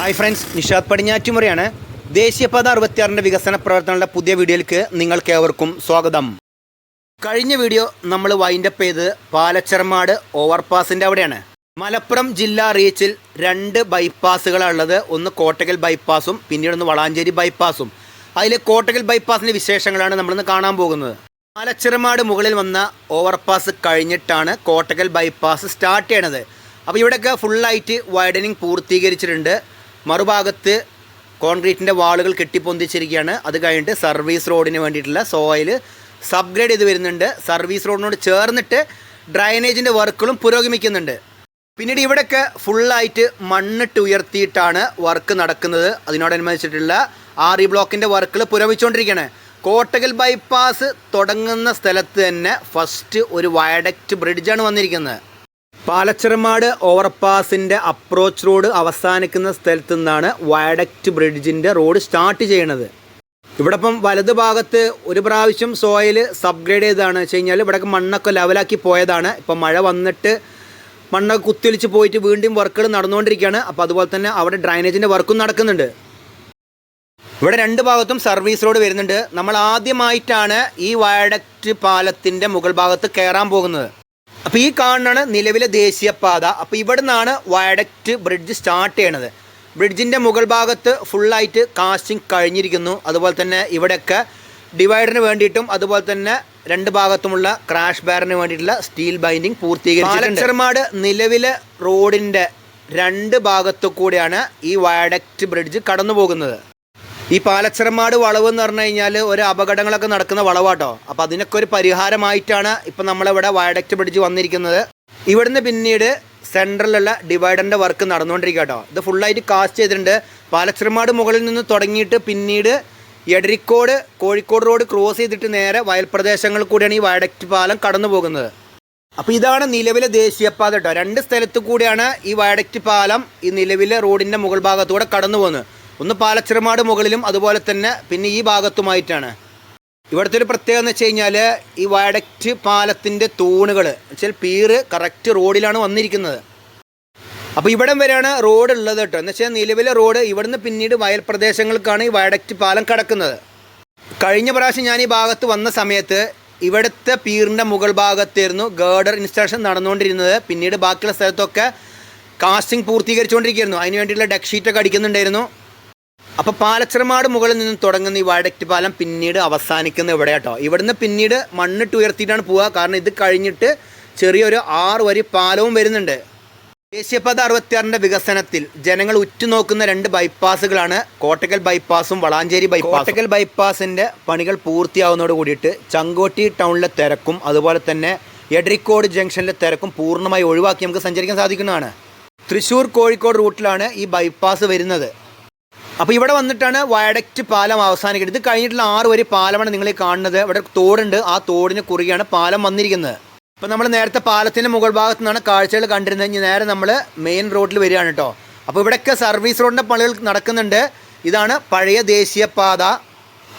Hi friends Nishad പടിഞ്ഞാറ്റുമുറയാണ്. ദേശീയപാത അറുപത്തിയാറിന്റെ വികസന പ്രവർത്തനങ്ങളുടെ പുതിയ വീഡിയോയിലേക്ക് നിങ്ങൾക്ക് ഏവർക്കും സ്വാഗതം. കഴിഞ്ഞ വീഡിയോ നമ്മൾ വൈൻഡപ്പ് ചെയ്ത് പാലച്ചർമാട് ഓവർപാസിന്റെ അവിടെയാണ്. മലപ്പുറം ജില്ലാ റീച്ചിൽ രണ്ട് ബൈപ്പാസുകളാണുള്ളത് ഒന്ന് കോട്ടകൽ ബൈപ്പാസും പിന്നീട് ഒന്ന് വളാഞ്ചേരി ബൈപ്പാസും അതിൽ കോട്ടകൽ ബൈപ്പാസിന്റെ വിശേഷങ്ങളാണ് നമ്മളിന്ന് കാണാൻ പോകുന്നത്. പാലച്ചിറമാട് മുകളിൽ വന്ന ഓവർപാസ് കഴിഞ്ഞിട്ടാണ് കോട്ടകൽ ബൈപ്പാസ് സ്റ്റാർട്ട് ചെയ്യണത്. അപ്പോൾ ഇവിടെയൊക്കെ ഫുള്ളായിട്ട് വൈഡനിങ് പൂർത്തീകരിച്ചിട്ടുണ്ട്. മറുഭാഗത്ത് കോൺക്രീറ്റിന്റെ വാളുകൾ കെട്ടിപ്പൊന്തിച്ചിരിക്കുകയാണ്. അത് കഴിഞ്ഞിട്ട് സർവീസ് റോഡിന് വേണ്ടിയിട്ടുള്ള സോയിൽ സബ്ഗ്രേഡ് ചെയ്ത് വരുന്നുണ്ട്. സർവീസ് റോഡിനോട് ചേർന്നിട്ട് ഡ്രൈനേജിന്റെ വർക്കുകളും പുരോഗമിക്കുന്നുണ്ട്. പിന്നീട് ഇവിടെയൊക്കെ ഫുള്ളായിട്ട് മണ്ണിട്ട് ഉയർത്തിയിട്ടാണ് വർക്ക് നടക്കുന്നത്. അതിനോടനുബന്ധിച്ചിട്ടുള്ള ആർ ഇ ബ്ലോക്കിന്റെ വർക്കുകൾ പുരോഗമിച്ചുകൊണ്ടിരിക്കുകയാണ്. കോട്ടകൽ ബൈപ്പാസ് തുടങ്ങുന്ന സ്ഥലത്ത് തന്നെ ഫസ്റ്റ് ഒരു വയഡക്റ്റ് ബ്രിഡ്ജാണ് വന്നിരിക്കുന്നത്. പാലച്ചിറമാട് ഓവർപാസിന്റെ അപ്രോച്ച് റോഡ് അവസാനിക്കുന്ന സ്ഥലത്തു നിന്നാണ് വയഡക്റ്റ് ബ്രിഡ്ജിന്റെ റോഡ് സ്റ്റാർട്ട് ചെയ്യണത്. ഇവിടെ ഇപ്പം വലത് ഭാഗത്ത് ഒരു പ്രാവശ്യം സോയിൽ സബ്ഗ്രേഡ് ചെയ്തതാണ്. വെച്ച് കഴിഞ്ഞാൽ ഇവിടെ മണ്ണൊക്കെ ലെവലാക്കി പോയതാണ്. ഇപ്പം മഴ വന്നിട്ട് മണ്ണൊക്കെ കുത്തിയൊലിച്ച് പോയിട്ട് വീണ്ടും വർക്കുകൾ നടന്നുകൊണ്ടിരിക്കുകയാണ്. അപ്പോൾ അതുപോലെ തന്നെ അവിടെ ഡ്രൈനേജിന്റെ വർക്കും നടക്കുന്നുണ്ട്. ഇവിടെ രണ്ട് ഭാഗത്തും സർവീസ് റോഡ് വരുന്നുണ്ട്. നമ്മൾ ആദ്യമായിട്ടാണ് ഈ വയഡക്റ്റ് പാലത്തിന്റെ മുകൾ ഭാഗത്ത് കയറാൻ പോകുന്നത്. അപ്പോൾ ഈ കാണുന്നതാണ് നിലവിലെ ദേശീയപാത. അപ്പോൾ ഇവിടെ നിന്നാണ് വയഡക്റ്റ് ബ്രിഡ്ജ് സ്റ്റാർട്ട് ചെയ്യണത്. ബ്രിഡ്ജിന്റെ മുകൾ ഭാഗത്ത് ഫുള്ളായിട്ട് കാസ്റ്റിംഗ് കഴിഞ്ഞിരിക്കുന്നു. അതുപോലെ തന്നെ ഇവിടെയൊക്കെ ഡിവൈഡറിന് വേണ്ടിയിട്ടും അതുപോലെ തന്നെ രണ്ട് ഭാഗത്തുമുള്ള ക്രാഷ് ബാറിന് വേണ്ടിയിട്ടുള്ള സ്റ്റീൽ ബൈൻഡിങ് പൂർത്തീകരിച്ചിട്ടുണ്ട്. ചെറുമാട് നിലവിലെ റോഡിന്റെ രണ്ട് ഭാഗത്തു കൂടിയാണ് ഈ വയഡക്റ്റ് ബ്രിഡ്ജ് കടന്നു പോകുന്നത് ഈ പാലച്ചിറമാട് വളവ് എന്ന് പറഞ്ഞു കഴിഞ്ഞാൽ ഒരു അപകടങ്ങളൊക്കെ നടക്കുന്ന വളവാട്ടോ. അപ്പോൾ അതിനൊക്കെ ഒരു പരിഹാരമായിട്ടാണ് ഇപ്പം നമ്മളിവിടെ വയഡക്റ്റ് പിടിച്ച് വന്നിരിക്കുന്നത്. ഇവിടുന്ന് പിന്നീട് സെൻട്രലുള്ള ഡിവൈഡറിന്റെ വർക്ക് നടന്നുകൊണ്ടിരിക്കുക കേട്ടോ. ഇത് ഫുള്ളായിട്ട് കാസ്റ്റ് ചെയ്തിട്ടുണ്ട്. പാലച്ചിറമാട് മുകളിൽ നിന്ന് തുടങ്ങിയിട്ട് പിന്നീട് എടരിക്കോട് കോഴിക്കോട് റോഡ് ക്രോസ് ചെയ്തിട്ട് നേരെ വയൽ പ്രദേശങ്ങളിൽ കൂടിയാണ് ഈ വയഡക്റ്റ് പാലം കടന്നു പോകുന്നത്. അപ്പോൾ ഇതാണ് നിലവിലെ ദേശീയപാത കേട്ടോ. രണ്ട് സ്ഥലത്തു കൂടിയാണ് ഈ വയഡക്റ്റ് പാലം ഈ നിലവിലെ റോഡിന്റെ മുകൾ ഭാഗത്തൂടെ കടന്നു പോകുന്നത്. ഒന്ന് പാലച്ചിറമാട് മുകളിലും അതുപോലെ തന്നെ പിന്നെ ഈ ഭാഗത്തുമായിട്ടാണ്. ഇവിടുത്തെ ഒരു പ്രത്യേകത എന്ന് വെച്ച് കഴിഞ്ഞാൽ ഈ വയഡക്റ്റ് പാലത്തിന്റെ തൂണുകൾ വെച്ചാൽ പീറ് കറക്റ്റ് റോഡിലാണ് വന്നിരിക്കുന്നത്. അപ്പോൾ ഇവിടം വരെയാണ് റോഡ് ഉള്ളത് കേട്ടോ. എന്ന് വെച്ചാൽ നിലവിലെ റോഡ് ഇവിടുന്ന് പിന്നീട് വയൽ പ്രദേശങ്ങൾക്കാണ് ഈ വയഡക്റ്റ് പാലം കിടക്കുന്നത്. കഴിഞ്ഞ പ്രാവശ്യം ഞാൻ ഈ ഭാഗത്ത് വന്ന സമയത്ത് ഇവിടുത്തെ പീറിന്റെ മുകൾ ഭാഗത്തായിരുന്നു ഗേർഡർ ഇൻസ്റ്റാളേഷൻ നടന്നുകൊണ്ടിരുന്നത്. പിന്നീട് ബാക്കിയുള്ള സ്ഥലത്തൊക്കെ കാസ്റ്റിംഗ് പൂർത്തീകരിച്ചുകൊണ്ടിരിക്കുകയായിരുന്നു. അതിന് വേണ്ടിയിട്ടുള്ള ഡെക്ക് ഷീറ്റൊക്കെ അടിക്കുന്നുണ്ടായിരുന്നു. അപ്പോൾ പാലച്ചിറമാട് മുകളിൽ നിന്നും തുടങ്ങുന്ന ഈ വയഡക്റ്റ് പാലം പിന്നീട് അവസാനിക്കുന്ന ഇവിടെ കേട്ടോ. ഇവിടുന്ന് പിന്നീട് മണ്ണിട്ട് ഉയർത്തിയിട്ടാണ് പോവുക. കാരണം ഇത് കഴിഞ്ഞിട്ട് ചെറിയൊരു ആറ് വരി പാലവും വരുന്നുണ്ട്. ദേശീയപാത അറുപത്തിയാറിന്റെ വികസനത്തിൽ ജനങ്ങൾ ഉറ്റുനോക്കുന്ന രണ്ട് ബൈപ്പാസുകളാണ് കോട്ടക്കൽ ബൈപ്പാസും വളാഞ്ചേരി ബൈപ്പാസ് കോട്ടക്കൽ ബൈപ്പാസിന്റെ പണികൾ പൂർത്തിയാവുന്നതോട് കൂടിയിട്ട് ചങ്കോട്ടി ടൗണിലെ തിരക്കും അതുപോലെ തന്നെ എഡ്രിക്കോട് ജംഗ്ഷനിലെ തിരക്കും പൂർണമായി ഒഴിവാക്കി നമുക്ക് സഞ്ചരിക്കാൻ സാധിക്കുന്നതാണ്. തൃശ്ശൂർ കോഴിക്കോട് റൂട്ടിലാണ് ഈ ബൈപ്പാസ് വരുന്നത്. അപ്പോൾ ഇവിടെ വന്നിട്ടാണ് വയഡക്റ്റ് പാലം അവസാനിക്കുന്നത്. ഇത് കഴിഞ്ഞിട്ടുള്ള ആറ് വരി പാലമാണ് നിങ്ങൾ കാണുന്നത്. ഇവിടെ തോടുണ്ട്. ആ തോടിന് കുറുകെയാണ് പാലം വന്നിരിക്കുന്നത്. അപ്പോൾ നമ്മൾ നേരത്തെ പാലത്തിന്റെ മുകൾ ഭാഗത്തു നിന്നാണ് കാഴ്ചകൾ കണ്ടിരുന്നത്. ഇനി നേരെ നമ്മൾ മെയിൻ റോഡിൽ വരികയാണ് കേട്ടോ അപ്പോൾ ഇവിടെയൊക്കെ സർവീസ് റോഡിന്റെ പണികൾ നടക്കുന്നുണ്ട്. ഇതാണ് പഴയ ദേശീയപാത.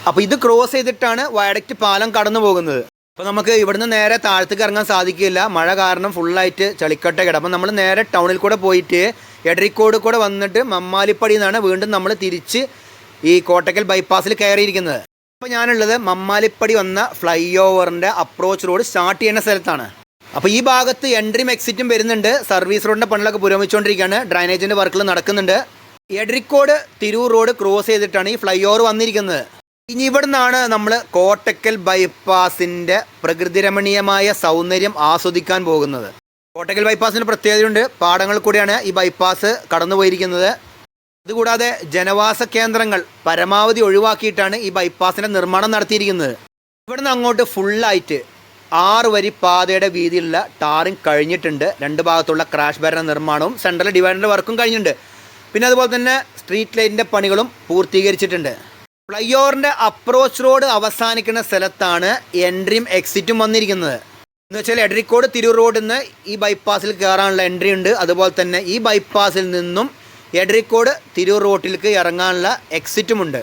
അപ്പോൾ ഇത് ക്രോസ് ചെയ്തിട്ടാണ് വയഡക്റ്റ് പാലം കടന്നു പോകുന്നത്. അപ്പോൾ നമുക്ക് ഇവിടുന്ന് നേരെ താഴത്തേക്ക് ഇറങ്ങാൻ സാധിക്കില്ല മഴ കാരണം ഫുള്ളായിട്ട് ചളിക്കട്ട കിട അപ്പോൾ നമ്മൾ നേരെ ടൗണിൽ കൂടെ പോയിട്ട് എടരിക്കോട് കൂടെ വന്നിട്ട് മമ്മാലിപ്പടി നിന്നാണ് വീണ്ടും നമ്മൾ തിരിച്ച് ഈ കോട്ടക്കൽ ബൈപ്പാസിൽ കയറിയിരിക്കുന്നത്. അപ്പോൾ ഞാനുള്ളത് മമ്മാലിപ്പടി വന്ന ഫ്ലൈ ഓവറിന്റെ അപ്രോച്ച് റോഡ് സ്റ്റാർട്ട് ചെയ്യുന്ന സ്ഥലത്താണ്. അപ്പോൾ ഈ ഭാഗത്ത് എൻട്രിയും എക്സിറ്റും വരുന്നുണ്ട്. സർവീസ് റോഡിന്റെ പണികളൊക്കെ പുരോഗമിച്ചുകൊണ്ടിരിക്കുകയാണ്. ഡ്രൈനേജിന്റെ വർക്കുകൾ നടക്കുന്നുണ്ട്. എടരിക്കോട് തിരൂർ റോഡ് ക്രോസ് ചെയ്തിട്ടാണ് ഈ ഫ്ലൈ ഓവർ വന്നിരിക്കുന്നത്. ഇനി ഇവിടെ നിന്നാണ് നമ്മൾ കോട്ടക്കൽ ബൈപ്പാസിന്റെ പ്രകൃതിരമണീയമായ സൗന്ദര്യം ആസ്വദിക്കാൻ പോകുന്നത്. കോട്ടക്കൽ ബൈപ്പാസിന് പ്രത്യേകതയുണ്ട്. പാടങ്ങൾ കൂടിയാണ് ഈ ബൈപ്പാസ് കടന്നു പോയിരിക്കുന്നത് ഇതുകൂടാതെ ജനവാസ കേന്ദ്രങ്ങൾ പരമാവധി ഒഴിവാക്കിയിട്ടാണ് ഈ ബൈപ്പാസിന്റെ നിർമ്മാണം നടത്തിയിരിക്കുന്നത്. ഇവിടുന്ന് അങ്ങോട്ട് ഫുള്ളായിട്ട് ആറ് വരി പാതയുടെ വീതിയിലുള്ള ടാറിങ് കഴിഞ്ഞിട്ടുണ്ട്. രണ്ട് ഭാഗത്തുള്ള ക്രാഷ് ബാരിന്റെ നിർമ്മാണവും സെൻട്രൽ ഡിവൈഡറിന്റെ വർക്കും കഴിഞ്ഞിട്ടുണ്ട്. പിന്നെ അതുപോലെ തന്നെ സ്ട്രീറ്റ് ലൈറ്റിന്റെ പണികളും പൂർത്തീകരിച്ചിട്ടുണ്ട്. ഫ്ലൈ ഓവറിന്റെ അപ്രോച്ച് റോഡ് അവസാനിക്കുന്ന സ്ഥലത്താണ് എൻട്രിയും എക്സിറ്റും വന്നിരിക്കുന്നത്. എന്ന് വെച്ചാൽ എടരിക്കോട് തിരൂർ റോഡിൽ നിന്ന് ഈ ബൈപ്പാസിൽ കയറാനുള്ള എൻട്രി ഉണ്ട്. അതുപോലെ തന്നെ ഈ ബൈപ്പാസിൽ നിന്നും എടരിക്കോട് തിരൂർ റോട്ടിലേക്ക് ഇറങ്ങാനുള്ള എക്സിറ്റുമുണ്ട്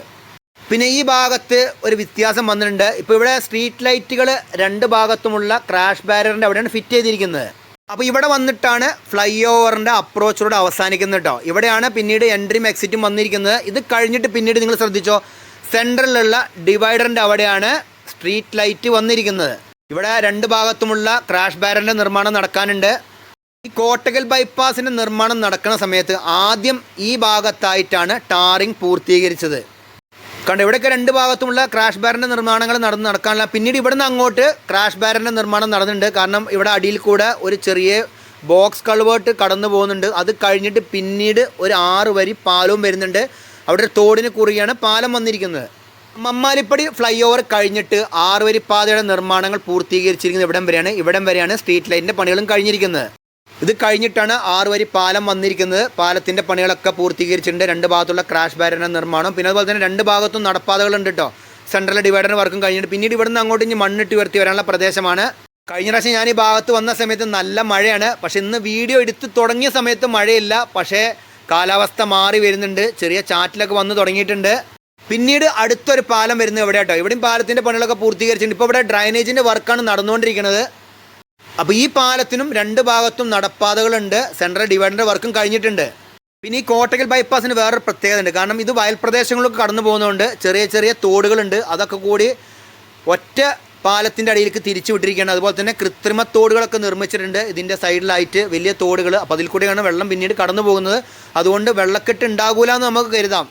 പിന്നെ ഈ ഭാഗത്ത് ഒരു വ്യത്യാസം വന്നിട്ടുണ്ട്. ഇപ്പോൾ ഇവിടെ സ്ട്രീറ്റ് ലൈറ്റുകൾ രണ്ട് ഭാഗത്തുമുള്ള ക്രാഷ് ബാരിയറിന്റെ അവിടെയാണ് ഫിറ്റ് ചെയ്തിരിക്കുന്നത്. അപ്പോൾ ഇവിടെ വന്നിട്ടാണ് ഫ്ലൈ ഓവറിന്റെ അപ്രോച്ച് റോഡ് അവസാനിക്കുന്നത് കേട്ടോ. ഇവിടെയാണ് പിന്നീട് എൻട്രിയും എക്സിറ്റും വന്നിരിക്കുന്നത്. ഇത് കഴിഞ്ഞിട്ട് പിന്നീട് നിങ്ങൾ ശ്രദ്ധിച്ചോ സെൻട്രലിലുള്ള ഡിവൈഡറിന്റെ അവിടെയാണ് സ്ട്രീറ്റ് ലൈറ്റ് വന്നിരിക്കുന്നത്. ഇവിടെ രണ്ട് ഭാഗത്തുമുള്ള ക്രാഷ് ബാരലിന്റെ നിർമ്മാണം നടക്കാനുണ്ട്. ഈ കോട്ടകൽ ബൈപ്പാസിന്റെ നിർമ്മാണം നടക്കുന്ന സമയത്ത് ആദ്യം ഈ ഭാഗത്തായിട്ടാണ് ടാറിങ് പൂർത്തീകരിച്ചത്. കണ്ടോ ഇവിടെയൊക്കെ രണ്ട് ഭാഗത്തുമുള്ള ക്രാഷ് ബാരന്റെ നിർമ്മാണങ്ങൾ നടന്ന് നടക്കാനുള്ള പിന്നീട് ഇവിടുന്ന് അങ്ങോട്ട് ക്രാഷ് ബാരന്റെ നിർമ്മാണം നടന്നിട്ടുണ്ട്. കാരണം ഇവിടെ അടിയിൽ കൂടെ ഒരു ചെറിയ ബോക്സ് കൾവേർട്ട് കടന്നു പോകുന്നുണ്ട്. അത് കഴിഞ്ഞിട്ട് പിന്നീട് ഒരു ആറ് വരി പാലവും വരുന്നുണ്ട്. അവിടെ ഒരു തോടിന് കുറുകയാണ് പാലം വന്നിരിക്കുന്നത്. മമ്മാലിപ്പടി ഫ്ലൈ ഓവർ കഴിഞ്ഞിട്ട് ആറുവരിപ്പാതയുടെ വരി പാതയുടെ നിർമ്മാണങ്ങൾ പൂർത്തീകരിച്ചിരിക്കുന്നത് ഇവിടം വരെയാണ്. ഇവിടം വരെയാണ് സ്ട്രീറ്റ് ലൈറ്റിന്റെ പണികളും കഴിഞ്ഞിരിക്കുന്നത്. ഇത് കഴിഞ്ഞിട്ടാണ് ആറ് വരി പാലം വന്നിരിക്കുന്നത്. പാലത്തിന്റെ പണികളൊക്കെ പൂർത്തീകരിച്ചിട്ടുണ്ട്. രണ്ട് ഭാഗത്തുള്ള ക്രാഷ് ബാരറിന്റെ നിർമ്മാണം പിന്നെ അതുപോലെ തന്നെ രണ്ട് ഭാഗത്തും നടപ്പാതകളുണ്ട് കേട്ടോ സെൻട്രൽ ഡിവൈഡറിന് വർക്കും കഴിഞ്ഞിട്ട് പിന്നീട് ഇവിടുന്ന് അങ്ങോട്ട് ഇനി മണ്ണിട്ട് ഉയർത്തി വരാനുള്ള പ്രദേശമാണ്. കഴിഞ്ഞ പ്രാവശ്യം ഞാൻ ഈ ഭാഗത്ത് വന്ന സമയത്ത് നല്ല മഴയാണ്. പക്ഷേ ഇന്ന് വീഡിയോ എടുത്ത് തുടങ്ങിയ സമയത്ത് മഴയില്ല. പക്ഷേ കാലാവസ്ഥ മാറി വരുന്നുണ്ട്. ചെറിയ ചാറ്റിലൊക്കെ വന്ന് തുടങ്ങിയിട്ടുണ്ട്. പിന്നീട് അടുത്തൊരു പാലം വരുന്നത് എവിടെ കേട്ടോ ഇവിടെയും പാലത്തിന്റെ പണികളൊക്കെ പൂർത്തീകരിച്ചിട്ടുണ്ട്. ഇപ്പോൾ ഇവിടെ ഡ്രൈനേജിന്റെ വർക്കാണ് നടന്നുകൊണ്ടിരിക്കുന്നത്. അപ്പോൾ ഈ പാലത്തിനും രണ്ട് ഭാഗത്തും നടപ്പാതകളുണ്ട്. സെൻട്രൽ ഡിവൈഡറിന്റെ വർക്കും കഴിഞ്ഞിട്ടുണ്ട്. പിന്നെ ഈ കോട്ടകൽ ബൈപ്പാസിന് വേറൊരു പ്രത്യേകത ഉണ്ട് കാരണം ഇത് വയൽപ്രദേശങ്ങളൊക്കെ കടന്നു പോകുന്നതുകൊണ്ട് ചെറിയ ചെറിയ തോടുകളുണ്ട്. അതൊക്കെ കൂടി ഒറ്റ പാലത്തിന്റെ അടിയിലേക്ക് തിരിച്ചു വിട്ടിരിക്കുകയാണ്. അതുപോലെ തന്നെ കൃത്രിമ തോടുകളൊക്കെ നിർമ്മിച്ചിട്ടുണ്ട്. ഇതിന്റെ സൈഡിലായിട്ട് വലിയ തോടുകൾ അപ്പോൾ അതിൽ കൂടെയാണ് വെള്ളം പിന്നീട് കടന്നു പോകുന്നത്. അതുകൊണ്ട് വെള്ളക്കെട്ട് ഉണ്ടാകൂല എന്ന് നമുക്ക് കരുതാം.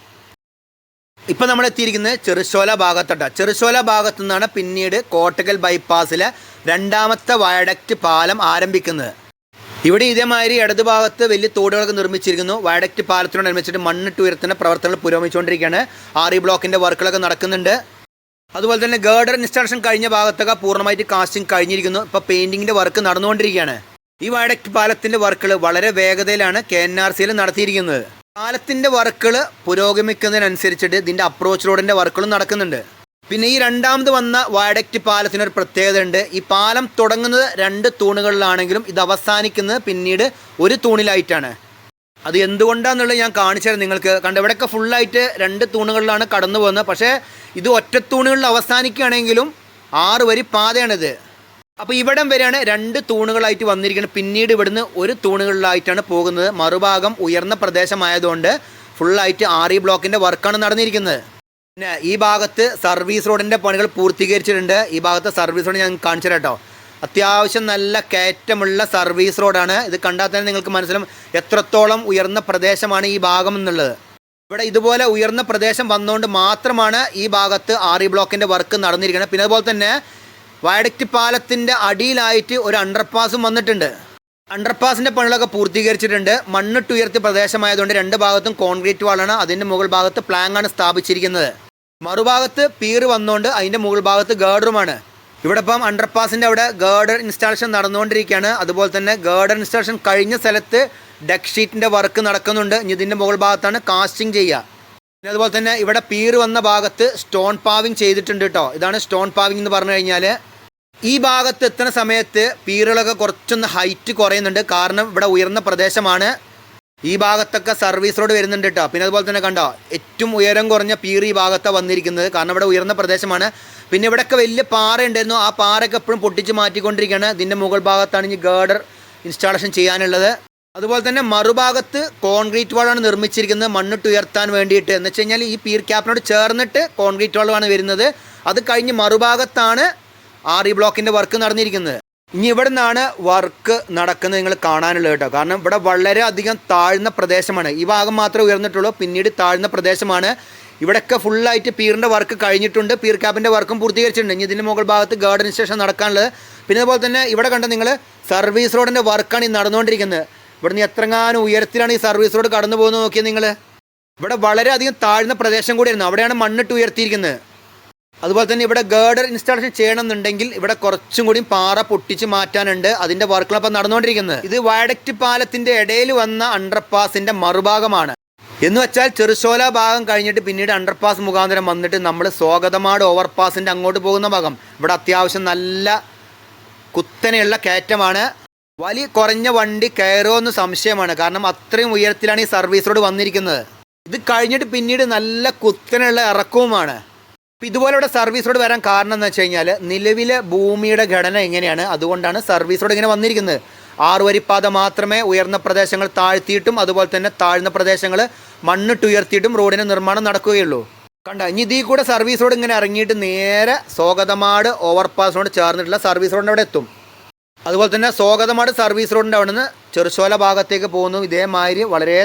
ഇപ്പം നമ്മൾ എത്തിയിരിക്കുന്നത് ചെറുശോല ഭാഗത്തോട്ടാ. ചെറുശോല ഭാഗത്തു നിന്നാണ് പിന്നീട് കോട്ടകൽ ബൈപ്പാസിലെ രണ്ടാമത്തെ വയഡക്റ്റ് പാലം ആരംഭിക്കുന്നത്. ഇവിടെ ഇതേമാതിരി ഇടതു ഭാഗത്ത് വലിയ തോടുകളൊക്കെ നിർമ്മിച്ചിരിക്കുന്നു. വയഡക്റ്റ് പാലത്തിനോട് നിർമ്മിച്ചിട്ട് മണ്ണിട്ട് ഉയർത്തുന്ന പ്രവർത്തനങ്ങൾ പുരോഗമിച്ചുകൊണ്ടിരിക്കുകയാണ്. ആർ ഇ ബ്ലോക്കിന്റെ വർക്കുകളൊക്കെ നടക്കുന്നുണ്ട്. അതുപോലെ തന്നെ ഗേർഡർ ഇൻസ്റ്റാളേഷൻ കഴിഞ്ഞ ഭാഗത്തൊക്കെ പൂർണമായിട്ട് കാസ്റ്റിംഗ് കഴിഞ്ഞിരിക്കുന്നു. ഇപ്പോൾ പെയിന്റിങ്ങിന്റെ വർക്ക് നടന്നുകൊണ്ടിരിക്കുകയാണ്. ഈ വയഡക്റ്റ് പാലത്തിന്റെ വർക്കുകൾ വളരെ വേഗതയിലാണ് കെ എൻ ആർ സിയിൽ നടത്തിയിരിക്കുന്നത്. പാലത്തിന്റെ വർക്കുകൾ പുരോഗമിക്കുന്നതിനനുസരിച്ചിട്ട് ഇതിന്റെ അപ്രോച്ച് റോഡിന്റെ വർക്കുകളും നടക്കുന്നുണ്ട്. പിന്നെ ഈ രണ്ടാമത് വന്ന വയഡക്റ്റ് പാലത്തിനൊരു പ്രത്യേകത ഉണ്ട് ഈ പാലം തുടങ്ങുന്നത് രണ്ട് തൂണുകളിലാണെങ്കിലും ഇത് അവസാനിക്കുന്നത് പിന്നീട് ഒരു തൂണിലായിട്ടാണ്. അത് എന്തുകൊണ്ടാണെന്നുള്ളത് ഞാൻ കാണിച്ചു തരാം നിങ്ങൾക്ക്. കണ്ട ഇവിടെയൊക്കെ ഫുള്ളായിട്ട് രണ്ട് തൂണുകളിലാണ് കടന്നു പോകുന്നത് പക്ഷേ ഇത് ഒറ്റ തൂണുകളിൽ അവസാനിക്കുകയാണെങ്കിലും ആറ് വരി പാതയാണിത്. അപ്പോൾ ഇവിടം വരെയാണ് രണ്ട് തൂണുകളായിട്ട് വന്നിരിക്കുന്നത്. പിന്നീട് ഇവിടുന്ന് ഒരു തൂണുകളിലായിട്ടാണ് പോകുന്നത്. മറുഭാഗം ഉയർന്ന പ്രദേശമായതുകൊണ്ട് ഫുള്ളായിട്ട് ആർ ഇ ബ്ലോക്കിന്റെ വർക്കാണ് നടന്നിരിക്കുന്നത്. പിന്നെ ഈ ഭാഗത്ത് സർവീസ് റോഡിന്റെ പണികൾ പൂർത്തീകരിച്ചിട്ടുണ്ട്. ഈ ഭാഗത്ത് സർവീസ് റോഡ് ഞാൻ കാണിച്ചു കേട്ടോ. അത്യാവശ്യം നല്ല കയറ്റമുള്ള സർവീസ് റോഡാണ്. ഇത് കണ്ടാൽ തന്നെ നിങ്ങൾക്ക് മനസ്സിലും എത്രത്തോളം ഉയർന്ന പ്രദേശമാണ് ഈ ഭാഗം എന്നുള്ളത്. ഇവിടെ ഇതുപോലെ ഉയർന്ന പ്രദേശം വന്നുകൊണ്ട് മാത്രമാണ് ഈ ഭാഗത്ത് ആർ ഇ വർക്ക് നടന്നിരിക്കുന്നത്. പിന്നെ അതുപോലെ തന്നെ വയഡക്റ്റ് പാലത്തിന്റെ അടിയിലായിട്ട് ഒരു അണ്ടർപാസും വന്നിട്ടുണ്ട്. അണ്ടർപാസിന്റെ പണികളൊക്കെ പൂർത്തീകരിച്ചിട്ടുണ്ട്. മണ്ണിട്ട് ഉയർത്തിയ പ്രദേശമായതുകൊണ്ട് രണ്ട് ഭാഗത്തും കോൺക്രീറ്റ് വാളാണ് അതിന്റെ മുകൾ ഭാഗത്ത് പ്ലാങ്ങാണ് സ്ഥാപിച്ചിരിക്കുന്നത്. മറുഭാഗത്ത് പീറ് വന്നുകൊണ്ട് അതിന്റെ മുകൾ ഭാഗത്ത് ഗേർഡറുമാണ് ഇവിടെ ഇപ്പം അണ്ടർപാസിന്റെ അവിടെ ഗേർഡർ ഇൻസ്റ്റാളേഷൻ നടന്നുകൊണ്ടിരിക്കുകയാണ്. അതുപോലെ തന്നെ ഗേർഡർ ഇൻസ്റ്റാളേഷൻ കഴിഞ്ഞ സ്ഥലത്ത് ഡെക്ക് ഷീറ്റിന്റെ വർക്ക് നടക്കുന്നുണ്ട്. ഇതിന്റെ മുകൾ ഭാഗത്താണ് കാസ്റ്റിംഗ് ചെയ്യുക. പിന്നെ അതുപോലെ തന്നെ ഇവിടെ പീറ് വന്ന ഭാഗത്ത് സ്റ്റോൺ പാവിങ് ചെയ്തിട്ടുണ്ട് കേട്ടോ ഇതാണ് സ്റ്റോൺ പാവിങ് എന്ന് പറഞ്ഞു കഴിഞ്ഞാൽ ഈ ഭാഗത്ത് എത്തുന്ന സമയത്ത് പീറുകളൊക്കെ കുറച്ചൊന്ന് ഹൈറ്റ് കുറയുന്നുണ്ട്. കാരണം ഇവിടെ ഉയർന്ന പ്രദേശമാണ്. ഈ ഭാഗത്തൊക്കെ സർവീസ് റോഡ് വരുന്നുണ്ട് കേട്ടോ പിന്നെ അതുപോലെ തന്നെ കണ്ടോ ഏറ്റവും ഉയരം കുറഞ്ഞ പീർ ഈ ഭാഗത്താണ് വന്നിരിക്കുന്നത്. കാരണം ഇവിടെ ഉയർന്ന പ്രദേശമാണ്. പിന്നെ ഇവിടെയൊക്കെ വലിയ പാറ ഉണ്ടായിരുന്നു ആ പാറയൊക്കെ എപ്പോഴും പൊട്ടിച്ച് മാറ്റിക്കൊണ്ടിരിക്കുകയാണ്. ഇതിന്റെ മുകൾ ഭാഗത്താണ് ഇനി ഗേഡർ ഇൻസ്റ്റാളേഷൻ ചെയ്യാനുള്ളത്. അതുപോലെ തന്നെ മറുഭാഗത്ത് കോൺക്രീറ്റ് വാളാണ് നിർമ്മിച്ചിരിക്കുന്നത്. മണ്ണിട്ട് ഉയർത്താൻ വേണ്ടിയിട്ട്. എന്ന് വെച്ച് കഴിഞ്ഞാൽ ഈ പീർ ക്യാപ്പിനോട് ചേർന്നിട്ട് കോൺക്രീറ്റ് വാളാണ് വരുന്നത്. അത് കഴിഞ്ഞ് മറുഭാഗത്താണ് ആർ ഇ ബ്ലോക്കിന്റെ വർക്ക് നടന്നിരിക്കുന്നത്. ഇനി ഇവിടെ നിന്നാണ് വർക്ക് നടക്കുന്നത് നിങ്ങൾ കാണാനുള്ളത് കേട്ടോ. കാരണം ഇവിടെ വളരെ അധികം താഴ്ന്ന പ്രദേശമാണ്. ഈ ഭാഗം മാത്രമേ ഉയർന്നിട്ടുള്ളൂ. പിന്നീട് താഴ്ന്ന പ്രദേശമാണ്. ഇവിടെയൊക്കെ ഫുള്ളായിട്ട് പീറിന്റെ വർക്ക് കഴിഞ്ഞിട്ടുണ്ട്. പീർ ക്യാപ്പിന്റെ വർക്കും പൂർത്തീകരിച്ചിട്ടുണ്ട്. ഇനി ഇതിന്റെ മുകൾ ഭാഗത്ത് ഗാർഡൻ സ്റ്റേഷൻ നടക്കാനുള്ളത്. പിന്നെ അതുപോലെ തന്നെ ഇവിടെ കണ്ട നിങ്ങൾ സർവീസ് റോഡിന്റെ വർക്കാണ് ഈ നടന്നുകൊണ്ടിരിക്കുന്നത്. ഇവിടുന്ന് എത്രങ്ങാനും ഉയരത്തിലാണ് ഈ സർവീസ് റോഡ് കടന്നു പോകുന്നത് നോക്കിയാൽ നിങ്ങൾ ഇവിടെ വളരെയധികം താഴ്ന്ന പ്രദേശം കൂടിയായിരുന്നു. അവിടെയാണ് മണ്ണിട്ട് ഉയർത്തിയിരിക്കുന്നത്. അതുപോലെ തന്നെ ഇവിടെ ഗേർഡർ ഇൻസ്റ്റാളേഷൻ ചെയ്യണമെന്നുണ്ടെങ്കിൽ ഇവിടെ കുറച്ചും കൂടി പാറ പൊട്ടിച്ച് മാറ്റാനുണ്ട്. അതിന്റെ വർക്കുകൾ അപ്പം നടന്നുകൊണ്ടിരിക്കുന്നത്. ഇത് വയഡക്റ്റ് പാലത്തിന്റെ ഇടയിൽ വന്ന അണ്ടർപാസിന്റെ മറുഭാഗമാണ്. എന്ന് വെച്ചാൽ ചെറുശോല ഭാഗം കഴിഞ്ഞിട്ട് പിന്നീട് അണ്ടർപാസ് മുഖാന്തരം വന്നിട്ട് നമ്മൾ സ്വാഗതമാട് ഓവർപാസിന്റെ അങ്ങോട്ട് പോകുന്ന ഭാഗം. ഇവിടെ അത്യാവശ്യം നല്ല കുത്തനെയുള്ള കയറ്റമാണ്. വലിയ കുറഞ്ഞ വണ്ടി കയറുമോ എന്ന് സംശയമാണ്. കാരണം അത്രയും ഉയരത്തിലാണ് ഈ സർവീസ് റോഡ് വന്നിരിക്കുന്നത്. ഇത് കഴിഞ്ഞിട്ട് പിന്നീട് നല്ല കുത്തനുള്ള ഇറക്കവുമാണ്. ഇപ്പം ഇതുപോലെ ഇവിടെ സർവീസ് റോഡ് വരാൻ കാരണം എന്ന് വെച്ച് കഴിഞ്ഞാൽ നിലവിലെ ഭൂമിയുടെ ഘടന എങ്ങനെയാണ്? അതുകൊണ്ടാണ് സർവീസ് റോഡ് ഇങ്ങനെ വന്നിരിക്കുന്നത്. ആറുവരിപ്പാത മാത്രമേ ഉയർന്ന പ്രദേശങ്ങൾ താഴ്ത്തിയിട്ടും അതുപോലെ തന്നെ താഴ്ന്ന പ്രദേശങ്ങൾ മണ്ണിട്ടുയർത്തിയിട്ടും റോഡിന് നിർമ്മാണം നടക്കുകയുള്ളൂ. കണ്ട? ഇനി ഇതിൽ കൂടെ സർവീസ് റോഡ് ഇങ്ങനെ ഇറങ്ങിയിട്ട് നേരെ സ്വാഗതമാട് ഓവർപാസിനോട് ചേർന്നിട്ടുള്ള സർവീസ് റോഡിന്റെ അവിടെ എത്തും. അതുപോലെ തന്നെ സ്വാഗതമാട് സർവീസ് റോഡിന്റെ അവിടെ നിന്ന് ചെറുശോല ഭാഗത്തേക്ക് പോകുന്നു. ഇതേമാതിരി വളരെ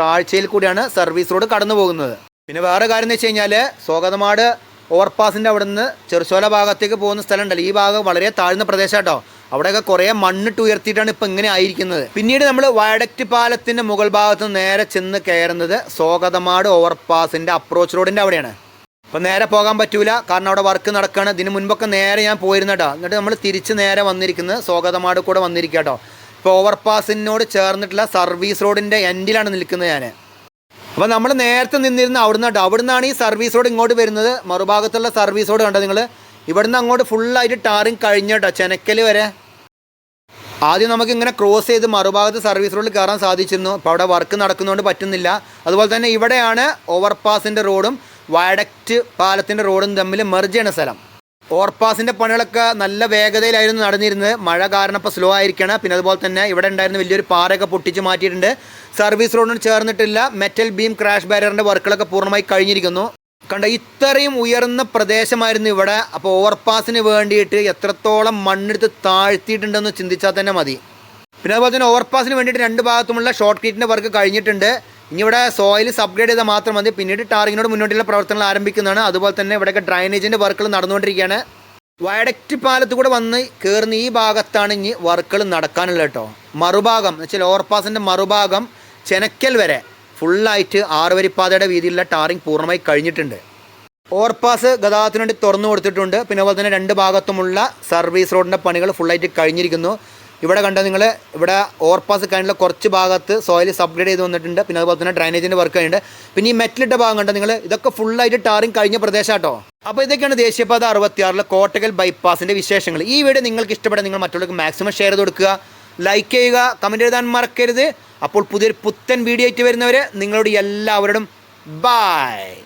താഴ്ചയിൽ കൂടിയാണ് സർവീസ് റോഡ് കടന്നു പോകുന്നത്. പിന്നെ വേറെ കാര്യം എന്ന് വെച്ച് കഴിഞ്ഞാൽ സ്വാഗതമാട് ഓവർപാസിന്റെ അവിടെ നിന്ന് ചെറുശോല ഭാഗത്തേക്ക് പോകുന്ന സ്ഥലം ഉണ്ടല്ലോ ഈ ഭാഗം വളരെ താഴ്ന്ന പ്രദേശം കേട്ടോ അവിടെയൊക്കെ കുറേ മണ്ണിട്ട് ഉയർത്തിയിട്ടാണ് ഇപ്പം ഇങ്ങനെ ആയിരിക്കുന്നത്. പിന്നീട് നമ്മൾ വയഡക്റ്റ് പാലത്തിന്റെ മുകൾ ഭാഗത്ത് നേരെ ചെന്ന് കയറുന്നത് സ്വാഗതമാട് ഓവർപാസിന്റെ അപ്രോച്ച് റോഡിന്റെ അവിടെയാണ്. അപ്പം നേരെ പോകാൻ പറ്റൂല. കാരണം അവിടെ വർക്ക് നടക്കുകയാണ് ഇതിന് മുൻപൊക്കെ നേരെ ഞാൻ പോയിരുന്നു കേട്ടോ എന്നിട്ട് നമ്മൾ തിരിച്ച് നേരെ വന്നിരിക്കുന്നത് സ്വാഗതമാട് കൂടെ വന്നിരിക്കുക കേട്ടോ ഇപ്പോൾ ഓവർപാസിനോട് ചേർന്നിട്ടുള്ള സർവീസ് റോഡിന്റെ എൻഡിലാണ് നിൽക്കുന്നത് ഞാൻ അപ്പോൾ നമ്മൾ നേരത്തെ നിന്നിരുന്ന അവിടുന്ന് കേട്ടോ. അവിടുന്നാണ് ഈ സർവീസ് റോഡ് ഇങ്ങോട്ട് വരുന്നത്. മറുഭാഗത്തുള്ള സർവീസ് റോഡ് കണ്ടോ നിങ്ങൾ ഇവിടുന്ന് അങ്ങോട്ട് ഫുള്ളായിട്ട് ടാറിങ് കഴിഞ്ഞ കേട്ടോ. ചെനക്കൽ വരെ. ആദ്യം നമുക്ക് ഇങ്ങനെ ക്രോസ് ചെയ്ത് മറുഭാഗത്ത് സർവീസ് റോഡിൽ കയറാൻ സാധിച്ചിരുന്നു. അപ്പോൾ അവിടെ വർക്ക് നടക്കുന്നതുകൊണ്ട് പറ്റുന്നില്ല. അതുപോലെ തന്നെ ഇവിടെയാണ് ഓവർപാസിന്റെ റോഡും വയഡക്റ്റ് പാലത്തിന്റെ റോഡും തമ്മിൽ മെർജ് ചെയ്യണ സ്ഥലം. ഓവർപാസിന്റെ പണികളൊക്കെ നല്ല വേഗതയിലായിരുന്നു നടന്നിരുന്നത്. മഴ കാരണം ഇപ്പോൾ സ്ലോ ആയിരിക്കണം. പിന്നെ അതുപോലെ തന്നെ ഇവിടെ ഉണ്ടായിരുന്ന വലിയൊരു പാറയൊക്കെ പൊട്ടിച്ച് മാറ്റിയിട്ടുണ്ട്. സർവീസ് റോഡിന് ചേർന്നിട്ടില്ല. മെറ്റൽ ബീം ക്രാഷ് ബാരിയറിന്റെ വർക്കുകളൊക്കെ പൂർണമായി കഴിഞ്ഞിരിക്കുന്നു. കണ്ട ഇത്രയും ഉയർന്ന പ്രദേശമായിരുന്നു ഇവിടെ. അപ്പോൾ ഓവർപാസിന് വേണ്ടിയിട്ട് എത്രത്തോളം മണ്ണെടുത്ത് താഴ്ത്തിയിട്ടുണ്ടെന്ന് ചിന്തിച്ചാൽ തന്നെ മതി. പിന്നെ അതുപോലെ തന്നെ ഓവർപാസിന് വേണ്ടിയിട്ട് രണ്ട് ഭാഗത്തുമുള്ള ഷോർട്ട് ക്രീറ്റിന്റെ വർക്ക് കഴിഞ്ഞിട്ടുണ്ട്. ഇനി ഇവിടെ സോയിൽ സബ്ഗ്രേഡ് ചെയ്താൽ മാത്രം മതി. പിന്നീട് ടാറിങ്ങിനോട് മുന്നോട്ടുള്ള പ്രവർത്തനങ്ങൾ ആരംഭിക്കുന്നതാണ്. അതുപോലെ തന്നെ ഇവിടെയൊക്കെ ഡ്രൈനേജിന്റെ വർക്കുകൾ നടന്നുകൊണ്ടിരിക്കുകയാണ്. വയഡക്റ്റ് പാലത്ത് കൂടെ വന്ന് കയറുന്ന ഈ ഭാഗത്താണ് ഇനി വർക്കുകൾ നടക്കാനുള്ളത് കേട്ടോ. മറുഭാഗം എന്ന് വെച്ചാൽ ഓവർപാസിന്റെ മറുഭാഗം ചെനക്കൽ വരെ ഫുള്ളായിട്ട് ആറുവരിപ്പാതയുടെ വീതിയിലുള്ള ടാറിങ് പൂർണമായി കഴിഞ്ഞിട്ടുണ്ട്. ഓവർപാസ് ഗതാഗതത്തിന് വേണ്ടി തുറന്നു കൊടുത്തിട്ടുണ്ട്. പിന്നെ അതുപോലെ തന്നെ രണ്ട് ഭാഗത്തുമുള്ള സർവീസ് റോഡിന്റെ പണികൾ ഫുള്ളായിട്ട് കഴിഞ്ഞിരിക്കുന്നു. ഇവിടെ കണ്ട നിങ്ങൾ ഇവിടെ ഓവർപാസ് കഴിഞ്ഞുള്ള കുറച്ച് ഭാഗത്ത് സോയിൽ സബ്ഗ്രേഡ് ചെയ്ത് വന്നിട്ടുണ്ട്. പിന്നെ അതുപോലെ തന്നെ ഡ്രൈനേജിന്റെ വർക്ക് കഴിഞ്ഞിട്ട് പിന്നെ ഈ മെറ്റലിട്ട ഭാഗം കണ്ട നിങ്ങൾ ഇതൊക്കെ ഫുള്ളായിട്ട് ടാറിങ് കഴിഞ്ഞ പ്രദേശം കേട്ടോ അപ്പോൾ ഇതൊക്കെയാണ് ദേശീയപാത അറുപത്തിയാറിലെ കോട്ടകൽ ബൈപ്പാസിന്റെ വിശേഷങ്ങൾ ഈ വീഡിയോ നിങ്ങൾക്ക് ഇഷ്ടപ്പെടാൻ നിങ്ങൾ മറ്റുള്ളവർക്ക് മാക്സിമം ഷെയർ ചെയ്ത് കൊടുക്കുക. ലൈക്ക് ചെയ്യുക കമന്റ് എഴുതാൻ മറക്കരുത്. അപ്പോൾ പുതിയൊരു പുത്തൻ വീഡിയോ ആയിട്ട് വരുന്നവരെ നിങ്ങളോട് എല്ലാവരോടും ബായ്